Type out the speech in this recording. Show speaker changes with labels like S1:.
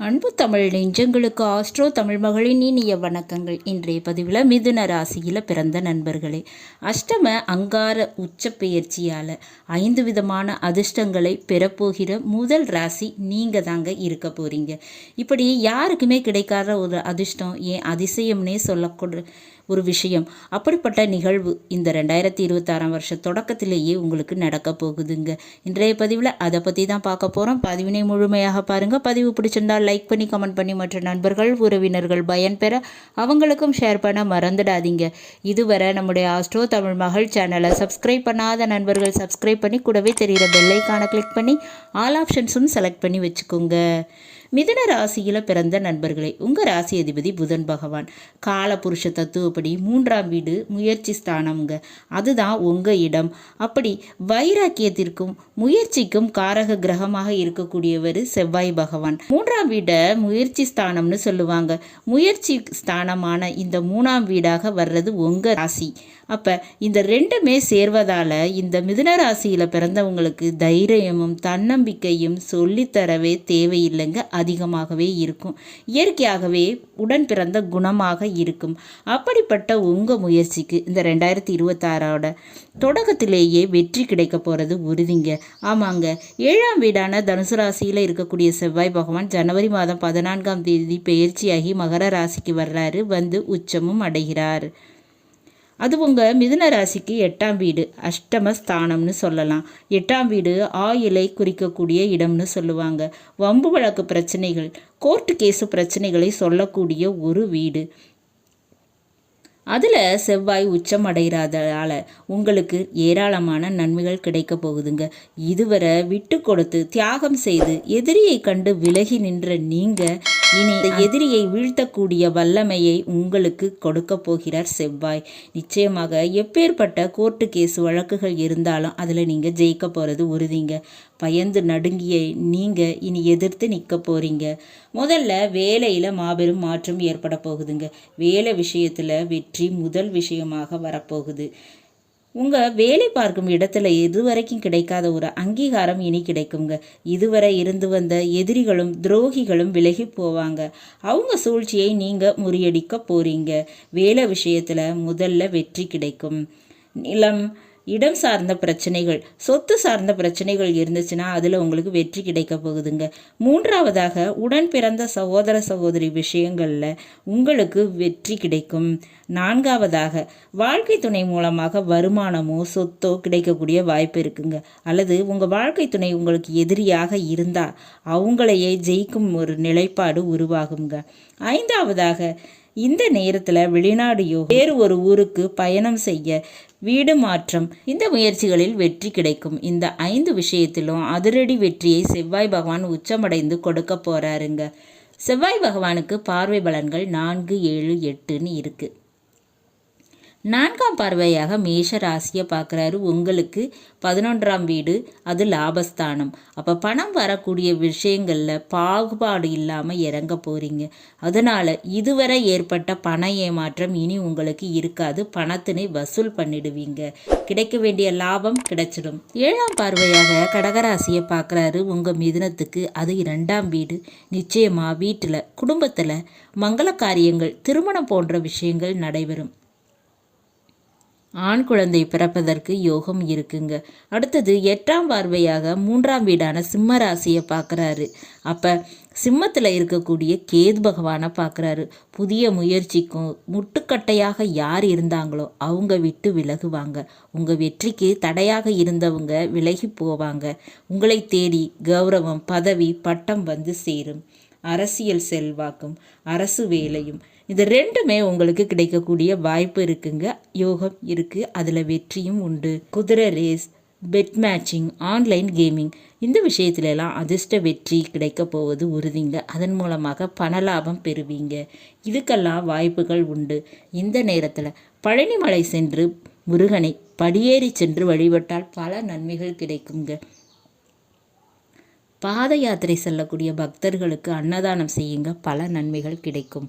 S1: அன்பு தமிழ் நெஞ்சங்களுக்கு ஆஸ்ட்ரோ தமிழ் மகளின் இனிய வணக்கங்கள். இன்றைய பதிவில் மிதுன ராசியில் பிறந்த நண்பர்களே அஷ்டம அங்கார உச்ச பெயர்ச்சியால் ஐந்து விதமான அதிர்ஷ்டங்களை பெறப்போகிற முதல் ராசி நீங்கள் தாங்க இருக்க போகிறீங்க இப்படி யாருக்குமே கிடைக்காத ஒரு அதிர்ஷ்டம் ஏன் அதிசயம்னே சொல்லக்கூட ஒரு விஷயம். அப்படிப்பட்ட நிகழ்வு இந்த ரெண்டாயிரத்தி இருபத்தாறாம் வருஷ தொடக்கத்திலேயே உங்களுக்கு நடக்க போகுதுங்க. இன்றைய பதிவில் அதை பற்றி தான் பார்க்க போகிறோம் பதிவினை முழுமையாக பாருங்கள் பதிவு பிடிச்சிருந்தால் லைக் பண்ணி கமெண்ட் பண்ணி மற்ற நண்பர்கள் உறவினர்கள் பயன் பெற அவங்களுக்கும் ஷேர் பண்ண மறந்துடாதீங்க. இதுவரை நம்முடைய ஆஸ்ட்ரோ தமிழ் மகள் சேனலை சப்ஸ்கிரைப் பண்ணாத நண்பர்கள் சப்ஸ்கிரைப் பண்ணி கூடவே தெரிகிற பெல்லைக்கான கிளிக் பண்ணி ஆல் ஆப்ஷன்ஸும் செலக்ட் பண்ணி வச்சுக்கோங்க. மிதன ராசியில் பிறந்த நண்பர்களே உங்கள் ராசி அதிபதி புதன் பகவான். காலபுருஷ தத்துவப்படி மூன்றாம் வீடு முயற்சி ஸ்தானம்ங்க. அதுதான் உங்கள் இடம். அப்படி வைராக்கியத்திற்கும் முயற்சிக்கும் காரக கிரகமாக இருக்கக்கூடியவர் செவ்வாய் பகவான். மூன்றாம் வீடை முயற்சி ஸ்தானம்னு சொல்லுவாங்க. முயற்சி ஸ்தானமான இந்த மூணாம் வீடாக வர்றது உங்கள் ராசி. அப்போ இந்த ரெண்டுமே சேர்வதால் இந்த மிதுன ராசியில் பிறந்தவங்களுக்கு தைரியமும் தன்னம்பிக்கையும் சொல்லித்தரவே தேவையில்லைங்க. அதிகமாகவே இருக்கும். இயற்கையாகவே உடன் பிறந்த குணமாக இருக்கும். அப்படிப்பட்ட உங்கள் முயற்சிக்கு இந்த ரெண்டாயிரத்தி இருபத்தாறோட தொடக்கத்திலேயே வெற்றி கிடைக்க போகிறது உறுதிங்க. ஆமாங்க. ஏழாம் வீடான தனுசு ராசியில் இருக்கக்கூடிய செவ்வாய் பகவான் ஜனவரி மாதம் பதினான்காம் தேதி பெயர்ச்சியாகி மகர ராசிக்கு வர்றாரு. வந்து உச்சமும் அடைகிறார். அது உங்கள் மிதுன ராசிக்கு எட்டாம் வீடு அஷ்டம ஸ்தானம்னு சொல்லலாம். எட்டாம் வீடு ஆயிலை குறிக்கக்கூடிய இடம்னு சொல்லுவாங்க. வம்பு வழக்கு பிரச்சனைகள் கோர்ட்டு கேஸு பிரச்சனைகளை சொல்லக்கூடிய ஒரு வீடு. அதில் செவ்வாய் உச்சம் அடைகிறதால உங்களுக்கு ஏராளமான நன்மைகள் கிடைக்க போகுதுங்க. இதுவரை விட்டு கொடுத்து தியாகம் செய்து எதிரியை கண்டு விலகி நின்ற நீங்கள் இனி இந்த எதிரியை வீழ்த்தக்கூடிய வல்லமையை உங்களுக்கு கொடுக்க போகிறார் செவ்வாய். நிச்சயமாக எப்பேற்பட்ட கோர்ட்டு கேஸ் வழக்குகள் இருந்தாலும் அதில் நீங்கள் ஜெயிக்க போகிறது உறுதிங்க. பயந்து நடுங்கிய நீங்கள் இனி எதிர்த்து நிற்க போகிறீங்க முதல்ல வேலையில் மாபெரும் மாற்றம் ஏற்பட போகுதுங்க. வேலை விஷயத்தில் வெற்றி முதல் விஷயமாக வரப்போகுது. உங்கள் வேலை பார்க்கும் இடத்துல இதுவரைக்கும் கிடைக்காத ஒரு அங்கீகாரம் இனி கிடைக்குங்க. இதுவரை இருந்து வந்த எதிரிகளும் துரோகிகளும் விலகி போவாங்க. அவங்க சூழ்ச்சியை நீங்கள் முறியடிக்க போகிறீங்க வேலை விஷயத்தில் முதல்ல வெற்றி கிடைக்கும். நிலம் இடம் சார்ந்த பிரச்சனைகள் சொத்து சார்ந்த பிரச்சனைகள் இருந்துச்சுன்னா அதில் உங்களுக்கு வெற்றி கிடைக்க போகுதுங்க. மூன்றாவதாக உடன் பிறந்த சகோதர சகோதரி விஷயங்களில் உங்களுக்கு வெற்றி கிடைக்கும். நான்காவதாக வாழ்க்கை துணை மூலமாக வருமானமோ சொத்தோ கிடைக்கக்கூடிய வாய்ப்பு இருக்குங்க. அல்லது உங்கள் வாழ்க்கை துணை உங்களுக்கு எதிரியாக இருந்தால் அவங்களையே ஜெயிக்கும் ஒரு நிலைப்பாடு உருவாகுங்க. ஐந்தாவதாக இந்த நேரத்தில் வெளிநாடையோ வேறு ஒரு ஊருக்கு பயணம் செய்ய வீடு மாற்றம் இந்த முயற்சிகளில் வெற்றி கிடைக்கும். இந்த ஐந்து விஷயத்திலும் அதிரடி வெற்றியை செவ்வாய் பகவான் உச்சமடைந்து கொடுக்க போறாருங்க. செவ்வாய் பகவானுக்கு பார்வை பலன்கள் நான்கு ஏழு எட்டுன்னு இருக்குது நான்காம் பார்வையாக மேஷ ராசியை பார்க்குறாரு. உங்களுக்கு பதினொன்றாம் வீடு அது லாபஸ்தானம். அப்போ பணம் வரக்கூடிய விஷயங்களில் பாகுபாடு இல்லாமல் இறங்க போகிறீங்க அதனால் இதுவரை ஏற்பட்ட பண ஏமாற்றம் இனி உங்களுக்கு இருக்காது. பணத்தினை வசூல் பண்ணிடுவீங்க. கிடைக்க வேண்டிய லாபம் கிடைச்சிடும். ஏழாம் பார்வையாக கடகராசியை பார்க்குறாரு. உங்கள் மிதுனத்துக்கு அது இரண்டாம் வீடு. நிச்சயமாக வீட்டில் குடும்பத்தில் மங்கள காரியங்கள் திருமணம் போன்ற விஷயங்கள் நடைபெறும். ஆண் குழந்தை பிறப்பதற்கு யோகம் இருக்குங்க. அடுத்தது எட்டாம் பார்வையாக மூன்றாம் வீடான சிம்ம ராசியை பார்க்குறாரு. அப்போ சிம்மத்தில் இருக்கக்கூடிய கேது பகவானை பார்க்குறாரு. புதிய முயற்சிக்கும் முட்டுக்கட்டையாக யார் இருந்தாங்களோ அவங்க விட்டு விலகுவாங்க. உங்கள் வெற்றிக்கு தடையாக இருந்தவங்க விலகி போவாங்க. உங்களை தேடி கௌரவம் பதவி பட்டம் வந்து சேரும். அரசியல் செல்வாக்கும் அரசு வேலையும் இது ரெண்டுமே உங்களுக்கு கிடைக்கக்கூடிய வாய்ப்பு இருக்குங்க. யோகம் இருக்குது அதில் வெற்றியும் உண்டு. குதிரை race bet matching online gaming இந்த விஷயத்துலலாம் அதிர்ஷ்ட வெற்றி கிடைக்க போவது உறுதிங்க. அதன் மூலமாக பணலாபம் பெறுவீங்க. இதுக்கெல்லாம் வாய்ப்புகள் உண்டு. இந்த நேரத்தில் பழனிமலை சென்று முருகனை படியேறி சென்று வழிபட்டால் பல நன்மைகள் கிடைக்குங்க. பாத யாத்திரை செல்லக்கூடிய பக்தர்களுக்கு அன்னதானம் செய்யுங்க. பல நன்மைகள் கிடைக்கும்.